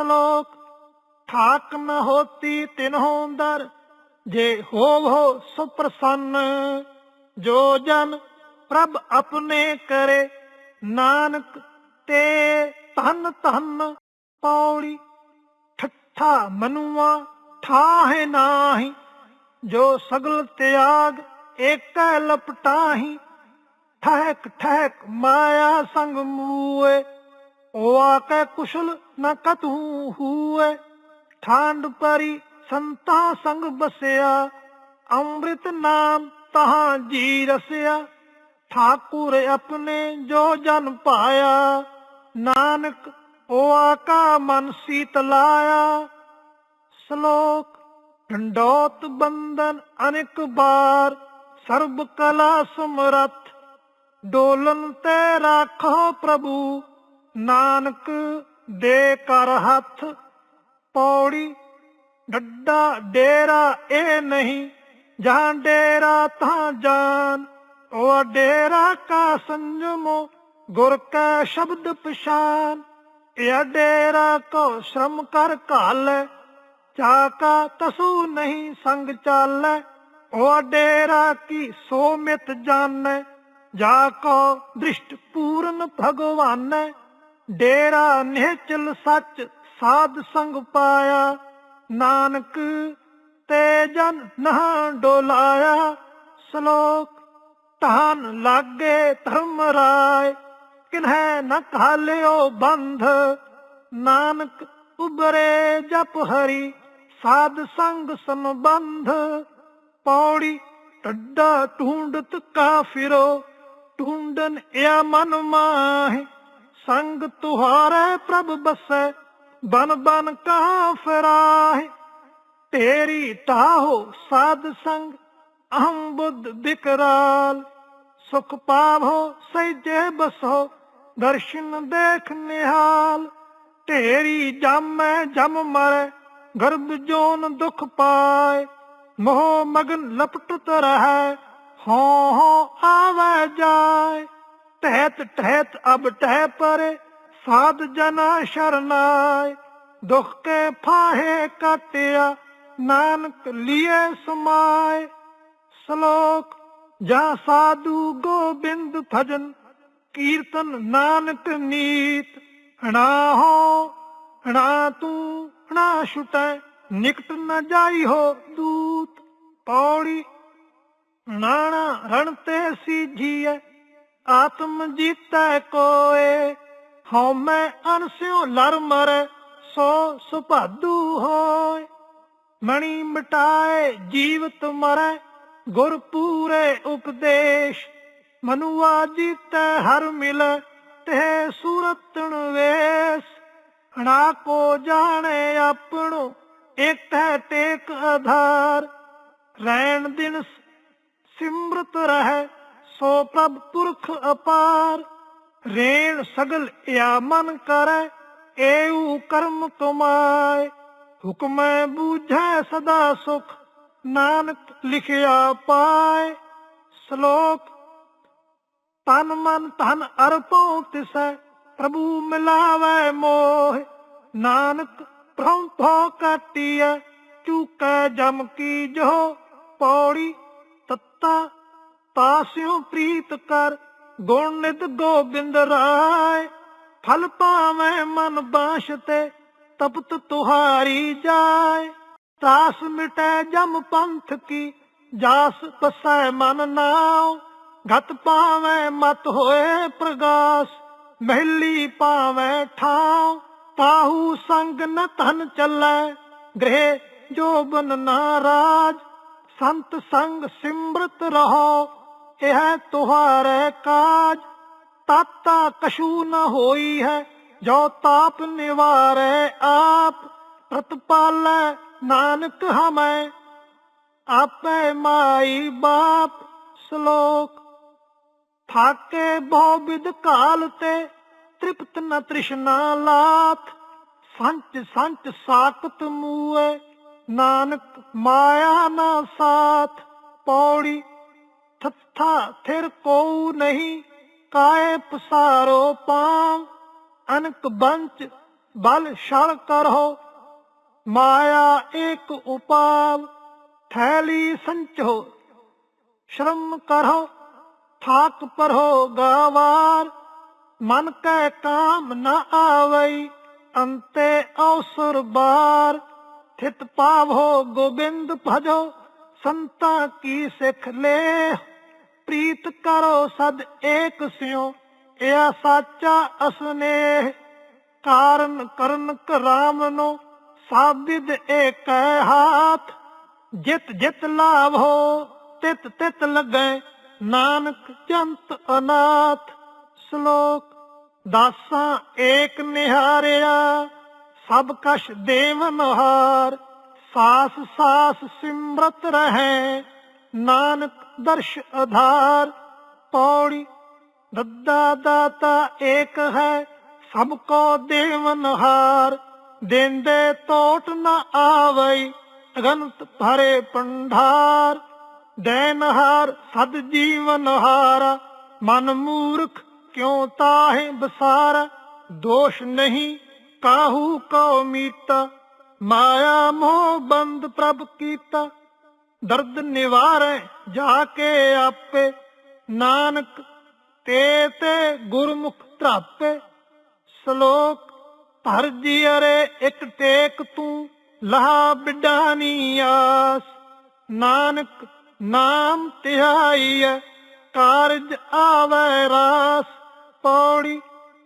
ਸ਼ਲੋਕ ਠਾਕ ਨ ਹੋਤੀ ਤਿਨਹੋਂ ਦਰ, ਜੇ ਹੋਵੋ ਸੁਪ੍ਰਸੰਨ, ਜੋ ਜਨ ਪ੍ਰਭ ਆਪਣੇ ਕਰੇ, ਨਾਨਕ ਤੇ ਧਨ ਧਨ ਪੌੜੀ, ਠੱਠਾ ਮਨੁਆ ਠਾਹੇ ਨਾਹੀ, ਜੋ ਸਗਲ ਤਿਆਗ ਏਕੈ ਲਪਟਾਹੀ, ਠਹਿਕ ਠਹਿਕ ਮਾਇਆ ਸੰਗ ਮੂਏ ਓ ਆਕੇ ਕੁਸ਼ਲ ਨ ਕਤੂ ਹੂਏ, ਠਾਂਡ ਪਰੀ ਸੰਤਾ ਸੰਗ ਬਸਿਆ, ਅੰਮ੍ਰਿਤ ਨਾਮ ਤਹਾਂ ਜੀ ਰਸਿਆ, ਠਾਕੁਰ ਆਪਣੇ ਜੋ ਜਨ ਪਾਇਆ, ਨਾਨਕ ਓ ਆਕਾ ਮਨ ਸੀਤ ਸ਼ਲੋਕ, ਡੰਡੋਤ ਬੰਦਨ ਅਨੇਕ ਬਾਰ, ਸਰਬ ਕਲਾ ਸਮਰਥ, ਡੋਲਨ ਤੇ ਰਾਖੋ ਪ੍ਰਭੂ, ਨਾਨਕ ਦੇ ਕਰ ਹੱਥ, ਪੌੜੀ, ਡੱਡਾ, ਡੇਰਾ, ਇਹ ਨਹੀਂ। ਜਹਾਂ ਡੇਰਾ ਤਾਂ ਜਾਨ ਉਹ ਡੇਰਾ ਕਾ ਸੰਜਮੋ, ਗੁਰ ਕਾ ਸ਼ਬਦ ਪਛਾਨ। ਇਹ ਡੇਰਾ ਕੋ ਸ਼ਰਮ ਕਰ ਘਾਲੈ ਚਾਕਾ ਤਸੂ ਨਹੀਂ ਸੰਗ ਚਾਲੈ। ਉਹ ਡੇਰਾ ਕੀ ਸੋ ਮਿਤ ਜਾਣੈ ਜਾ ਕੋ ਦ੍ਰਿਸ਼ਟ ਪੂਰਨ ਭਗਵਾਨੈ। ਡੇਰਾ ਨਿਹਚਲ ਸੱਚ ਸਾਧ ਸੰਗ ਪਾਇਆ। ਨਾਨਕ ਤੇ ਜਨ ਨਹਾ ਡੋਲਾਇਆ। ਸ਼ਲੋਕ, ਧਨ ਲਾਗੇ ਧਰਮ ਰਾਏ। ਕਿਨਹਿ ਨ ਕਾਲਿਓ ਬੰਧ। ਨਾਨਕ ਉਬਰੇ ਜਪ ਹਰੀ। ਸਾਧ ਸੰਗ ਸੰਬੰਧ। ਪੌੜੀ ਟੱਡਾ ਢੂੰਡਤ ਕਾਫਿਰੋ ਢੂੰਡਨ ਇਹ ਮਨ ਮਾਹਿ। ਸੰਗ ਤੁਹਾਰੇ ਪ੍ਰਭ ਬਸੈ, ਬਨ ਬਨ ਕਹਾਂ ਫਿਰਾਹਿ। ਤੇਰੀ ਤਾਹੋ ਸਾਧ ਸੰਗ, ਅਹੰ ਬੁੱਧ ਵਿਕਰਾਲ ਸੁਖ ਪਾਵੋ ਸਹਿਜੇ ਬਸੋ, ਦਰਸ਼ਨ ਦੇਖ ਨਿਹਾਲ। ਤੇਰੀ ਜਮੈ ਜਮ ਮਰੈ, ਗਰਭ ਜੋਨ ਦੁਖ ਪਾਏ। ਮੋਹ ਮਗਨ ਲਪਟਤ ਰਹੈ ਹੋ ਹੋ ਆਵੇ ਜਾਏ। ਟਹਿਤ ਤਹਿਤ ਅਬ ਟਹਿ ਪਰੇ ਸਾਧ ਜਨਾ ਸ਼ਰਨਾਏ। ਦੁਖ ਕੇ ਫਾਹੇ ਕਟਿਆ, ਨਾਨਕ ਲੀਏ ਸਮਾਏ। ਸ਼ਲੋਕ, ਜਾ ਸਾਧੂ ਗੋਬਿੰਦ ਭਜਨ, ਕੀਰਤਨ ਨਾਨਕ ਨੀਤ। ਹਣਾ ਹੋ, ਹਣਾ ਤੂੰ, ਹਣਾ ਛੁਟੈ, ਨਿਕਟ ਨ ਜਾਈ ਹੋ ਦੂਤ। ਪੌੜੀ, ਨਾਣਾ ਰਣ ਤੇ ਸੀਜੀਐ ਆਤਮ ਜੀਤੈ ਕੋਏ, ਹਉ ਮੈਂ ਅਨਸਿਓ ਲਰ ਮਰੈ, ਸੋ ਸੁਭਾਦੂ ਹੋਏ। ਮਣੀ ਮਿਟਾਏ ਜੀਵਤ ਮਰੈ, ਗੁਰ ਪੂਰੇ ਉਪਦੇਸ਼। ਮਨੁਆ ਜੀਤੈ ਹਰ ਮਿਲੈ ਤੇ ਸੂਰਤਨ ਵੇਸ। ਹਣਾ ਕੋ ਜਾਣੇ ਆਪਣੋ ਇੱਕ ਹੈ ਟੇਕ ਆਧਾਰ। ਰਹਿਣ ਦਿਨ ਸਿਮਰਤ ਰਹਿ ਸੋ ਪ੍ਰਭ ਪੁਰਖ ਅਪਾਰ। ਰੇਣ ਸਗਲ ਇਆ ਮਨ ਕਰੈ, ਏਉ ਕਰਮ ਤੁਮਾਏ। ਹੁਕਮੈ ਬੂਝੈ ਸਦਾ ਸੁਖ, ਨਾਨਕ ਲਿਖਿਆ ਪਾਏ। ਸ਼ਲੋਕ, ਤਨ ਮਨ ਧਨ ਅਰਪਉ ਤਿਸੈ, ਪ੍ਰਭੂ ਮਿਲਾਵੈ ਮੋਹ। ਨਾਨਕ ਭ੍ਰਮ ਭੋ ਕਾਟਿਐ ਚੁਕੈ ਜਮ ਕੀ ਜੋ ਪੌੜੀ ਤੱਤਾ ਤਾਸਿਉ ਪ੍ਰੀਤ ਕਰ, ਗੁਣ ਨਿਤ ਗੋਬਿੰਦ ਰਾਏ। ਫਲ ਪਾਵੇਂ ਮਨ ਬਾਸ਼ ਤੇ, ਤਪਤ ਤੁਹਾਰੀ ਜਾਏ। ਤਾਸ ਮਿਟੈ ਜਮ ਪੰਥ ਕੀ, ਜਾਸ ਪਸੈ ਮਨ ਨਾਉ। ਗਤ ਪਾਵੇਂ ਮਤ ਹੋਏ ਪ੍ਰਗਾਸ, ਮਹਿਲੀ ਪਾਵੇਂ ਠਾਉ। ਤਾਹੂ ਸੰਗ ਨ ਧਨ ਚੱਲੈ, ਗ੍ਰਹਿ ਜੋ ਬਨ ਨਾਰਾਜ। ਸੰਤ ਸੰਗ ਸਿਮਰਤ ਰਹੋ ਇਹ ਤੁਹਾਰੇ ਕਾਜ। ਤਾਤਾ ਕਸ਼ੂ ਨ ਹੋਈ ਹੈ, ਜੋ ਤਾਪ ਨਿਵਾਰੇ ਆਪ। ਪ੍ਰਤਪਾਲੈ ਨਾਨਕ ਹਮੈ, ਆਪੇ ਮਾਈ ਬਾਪ ਸ਼ਲੋਕ। ਥਾਕੇ ਬਹੁ ਵਿਦ ਕਾਲ ਤੇ, ਤ੍ਰਿਪਤ ਨ ਤ੍ਰਿਸ਼ਨਾ ਲਾਥ। ਸੰਚ ਸੰਚ ਸਾਕਤ ਮੂਏ, ਨਾਨਕ ਮਾਇਆ ਨਾ ਸਾਥ। ਪੌੜੀ ਥੱਥਾ ਥਿਰ ਕੋ ਨਹੀਂ ਕਾਏ ਪਸਾਰੋ ਪਾਂ ਅਨਕ ਬੰਚ ਬਲ ਛਲ ਕਰੋ ਮਾਇਆ ਏਕ ਉਪਾਵ ਥੈਲੀ ਸੰਚੋ ਸ਼ਰਮ ਕਰੋ ਥਾਕ ਪਰੋ ਗਾਵਾਰ। ਮਨ ਕੈ ਕਾਮ ਨ ਆਵਈ, ਅੰਤੇ ਅਵਸਰ ਬਾਰ। ਥਿਤ ਪਾਵੋ ਗੋਬਿੰਦ ਭਜੋ ਸੰਤਾ ਕੀ ਸਿੱਖ ਲੈ ਪ੍ਰੀਤ ਕਰੋ ਸਦ ਏਕ ਸਿਓ ਇਹ ਸਾਚਾ ਅਸਨੇਹ। ਕਾਰਨ ਕਰਨ ਕਰਾਮ ਨੂੰ ਸਾਬਿਦ ਏਕੈ ਹਾਥ, ਜਿਤ ਜਿਤ ਲਾਭ ਹੋ ਤਿਤ ਤਿਤ ਲੱਗੈ ਨਾਨਕ ਚੰਤ ਅਨਾਥ। ਸ਼ਲੋਕ, ਦਾਸਾਂ ਏਕ ਨਿਹਾਰਿਆ, ਸਭ ਕਛ ਦੇਵਨ ਹਾਰ, ਸਾਸ ਸਾਸ ਸਿਮਰਤ ਰਹੇ। ਨਾਨਕ ਦਰਸ਼ ਆਧਾਰ, ਪੌੜੀ ਦੱਦਾ ਦਾਤਾ ਏਕ ਹੈ, ਸਭ ਕੋ ਦੇਵਨ ਹਾਰ ਦੇਂਦੇ ਟੋਟ ਨ ਆਵਈ ਅਗੰਤ ਭਰੇ ਪੰਢਾਰ ਦੇਨਹਾਰ ਸਦ ਜੀਵਨ ਹਾਰਾ, ਮਨ ਮੂਰਖ ਕਿਉ ਤਾਹੇ ਬਸਾਰ? ਦੋਸ਼ ਨਹੀਂ ਕਾਹੂ ਕੋ ਮੀਤਾ, ਮਾਇਆ ਮੋਹ ਬੰਦ ਪ੍ਰਭ ਕੀਤਾ। ਦਰਦ ਨਿਵਾਰੈ ਜਾ ਕੇ ਆਪੇ, ਨਾਨਕ ਤੇ ਤੇ ਗੁਰਮੁਖ ਧਰਾਪੇ। ਸ਼ਲੋਕ, ਧਰ ਜੀਅਰੇ ਇੱਕ ਟੇਕ ਤੂੰ, ਲਹਾ ਬਿਡਾਨੀ ਆਸ। ਨਾਨਕ, ਨਾਮ ਧਿਆਈਐ ਕਾਰਜ ਆਵੈ ਰਾਸ। ਪੌੜੀ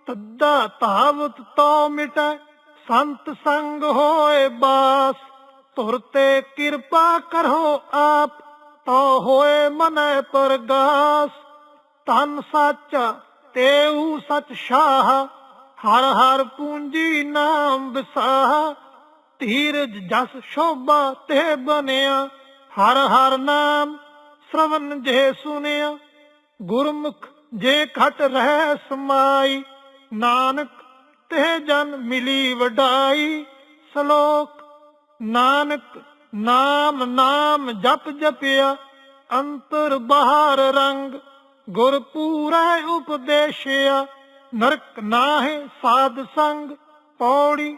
ਤੱਦਾ ਤਾਵਤ ਤੋ ਮਿਟੈ, ਸੰਤ ਸੰਗ ਹੋਏ ਬਾਸ। ਧੁਰ ਤੇ ਕਿਰਪਾ ਕਰੋ ਆਪ, ਤੋ ਹੋਏ ਮਨੈ ਪਰਗਾਸ। ਤਨ ਸਾਚਾ, ਤੇਊ ਸਚ ਸ਼ਾਹ, ਹਰ ਹਰ ਪੂੰਜੀ ਨਾਮ ਵਿਸਾਹ। ਧੀਰਜ ਜਸ ਸ਼ੋਭਾ ਤੇ ਬਨਿਆ ਹਰ ਹਰ ਨਾਮ ਸ਼ਰਵਨ ਜੇ ਸੁਨਿਆ। ਗੁਰਮੁਖ ਜੇ ਖਟ ਰਹਿ ਸਮਾਈ, ਨਾਨਕ ਤੇ ਜਨ ਮਿਲੀ ਵਡਾਈ। ਸ਼ਲੋਕ ਨਾਨਕ ਨਾਮ ਨਾਮ ਜਪ ਜਪਿਆ, ਅੰਤਰ ਬਾਹਰ ਰੰਗ ਗੁਰ ਪੂਰਾ ਉਪਦੇਸ਼ਿਆ, ਨਰਕ ਨਾਹਿ ਸਾਧ ਸੰਗ ਪੌੜੀ,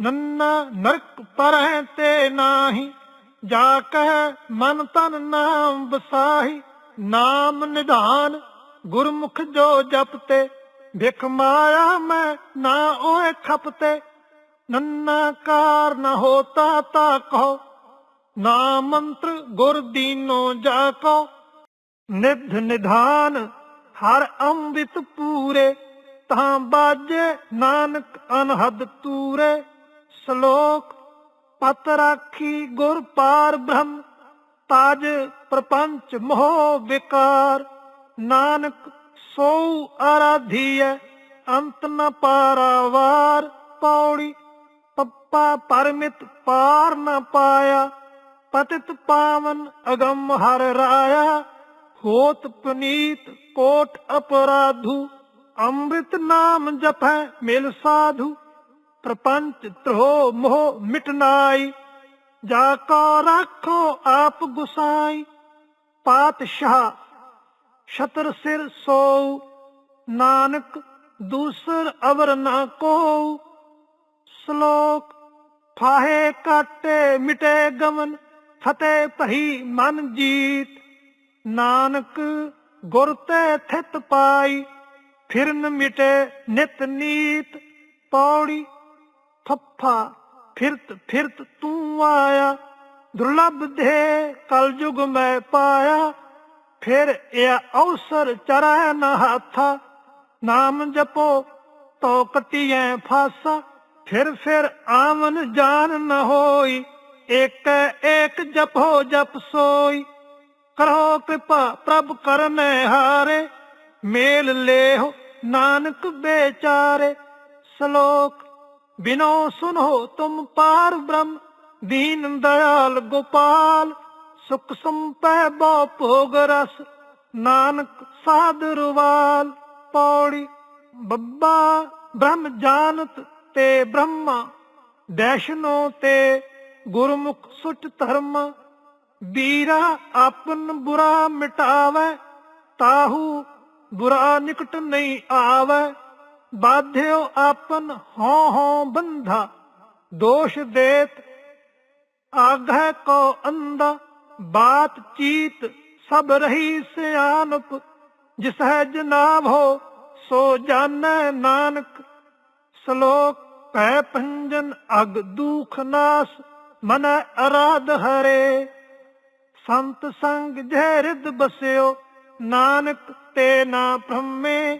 ਨੰਨਾ ਨਰਕ ਪਰਹਿ ਤੇ ਨਾਹੀ, ਜਾ ਕਹਿ ਮਨ ਤਨ ਨਾਮ ਵਸਾਹੀ, ਨਾਮ ਨਿਧਾਨ ਗੁਰਮੁਖ ਜੋ ਜਪਤੇ ਵਿਖ ਮਾਇਆ ਮੈਂ ਨਾ ਓਏ ਖਪਤੇ ਨੰਨਾ ਕਾਰ ਨ ਹੋਤਾ ਤਾ ਕਹੋ, ਨਾ ਮੰਤਰ ਗੁਰ ਦੀਨੋ ਜਾ ਕੋ ਨਿਧ ਨਿਧਾਨ ਹਰ ਅੰਮ੍ਰਿਤ ਪੂਰੇ, ਤਾਂ ਬਾਜੇ ਨਾਨਕ ਅਨਹਦ ਤੂਰੇ। ਸ਼ਲੋਕ, ਪਤ ਰਾਖੀ ਗੁਰ ਪਾਰ ਬ੍ਰਹਮ, ਤਾਜ ਪ੍ਰਪੰਚ ਮੋਹ ਵਿਕਾਰ। ਨਾਨਕ ਸੋ ਆਰਾਧੀਐ, ਅੰਤ ਨ ਪਾਰਾਵਾਰ, ਪੌੜੀ ਪੱਪਾ ਪਰਮਿਤ ਪਾਰ ਨਾ ਪਾਇਆ, ਪਤਿਤ ਪਾਵਨ ਅਗੰਮ ਹਰ ਰਾਇਆ। ਹੋਤ ਪਨੀਤ ਕੋਟ ਅਪਰਾਧੂ, ਅੰਮ੍ਰਿਤ ਨਾਮ ਜਪੈ ਮਿਲ ਸਾਧੂ। ਪ੍ਰਪੰਚ ਧਰੋ ਮੋਹ ਮਿਟਨਾਈ ਜਾ ਕੋ ਰੱਖੋ ਆਪ ਗੁਸਾਈ। ਪਾਤਸ਼ਾਹ, ਛਤਰ ਸਿਰ ਸੋ ਨਾਨਕ ਦੂਸਰ ਅਵਰ ਨਾ ਕੋ ਸ਼ਲੋਕ ਫਾਹੇ ਕਾਟੇ ਮਿਟੇ ਗਮਨ ਫਤਿਹ ਭਈ ਮਨ ਜੀਤ। ਨਾਨਕ ਗੁਰ ਤੇ ਥਿਤ ਪਾਈ, ਫਿਰਨ ਮਿਟੇ ਨਿਤ ਨੀਤ। ਪੌੜੀ ਫੱਫਾ ਫਿਰਤ ਫਿਰਤ ਤੂੰ ਆਇਆ, ਦੁਰਲਭ ਦੇ ਕਲਯੁਗ ਮੈਂ ਪਾਇਆ। ਫਿਰ ਇਹ ਅਵਸਰ ਚਰੈ ਨ ਹਾਥਾ, ਨਾਮ ਜਪੋ ਤੋ ਕਟਿਐ ਫਾਸਾ। ਫਿਰ ਫਿਰ ਆਵਨ ਜਾਨ ਨ ਹੋਈ ਏਕ ਏਕ ਜਪੋ ਜਪ ਸੋਈ। ਕਰੋ ਕਿਰਪਾ ਪ੍ਰਭ ਕਰਨੇ ਹਾਰੇ, ਮੇਲ ਲੇਹੁ ਨਾਨਕ ਬੇਚਾਰੇ। ਸ਼ਲੋਕ, ਬਿਨੋ ਸੁਨੋ ਤੁਮ ਪਾਰ ਬ੍ਰਹਮ, ਦੀਨ ਦਇਆਲ ਗੋਪਾਲ। ਸੁਖ ਸੰਪੈ ਬੋ ਭੋਗ ਰਸ, ਨਾਨਕ ਸਾਧ ਰੁਵਾਲ। ਪੌੜੀ, ਬੱਬਾ ਬ੍ਰਹਮ ਜਾਣਤ ਤੇ ਬ੍ਰਹਮਾ ਦੈਸ਼ਨੋ ਤੇ ਗੁਰਮੁਖ ਸੁਟ ਧਰਮ, ਵੀਰਾ ਆਪਨ ਬੁਰਾ ਮਿਟਾਵੇ, ਤਾਹੂ ਬੁਰਾ ਨਿਕਟ ਨਹੀਂ ਆਵੇ, ਬਾਧਿਓ ਆਪਨ ਹਉ ਹਉ ਬੰਧਾ, ਦੋਸ਼ ਦੇਤ ਆਗਹਿ ਕੋ ਅੰਦਾ ਬਾਤ ਚੀਤ ਸਭ ਰਹੀ ਸਿਆਨਪ ਜਿਸ ਹੈ ਜਨਾਬ ਹੋ ਸੋ ਜਾਣੈ ਨਾਨਕ। ਸ਼ਲੋਕ ਪੈ ਭੰਜਨ ਅਗ ਦੁਖ ਨਾਸ, ਮਨ ਅਰਾਧ ਹਰੇ। ਸੰਤ ਸੰਗ ਜੈ ਰਿਦ ਬਸਿਓ, ਨਾਨਕ ਤੇ ਨਾ ਭ੍ਰਮੇ।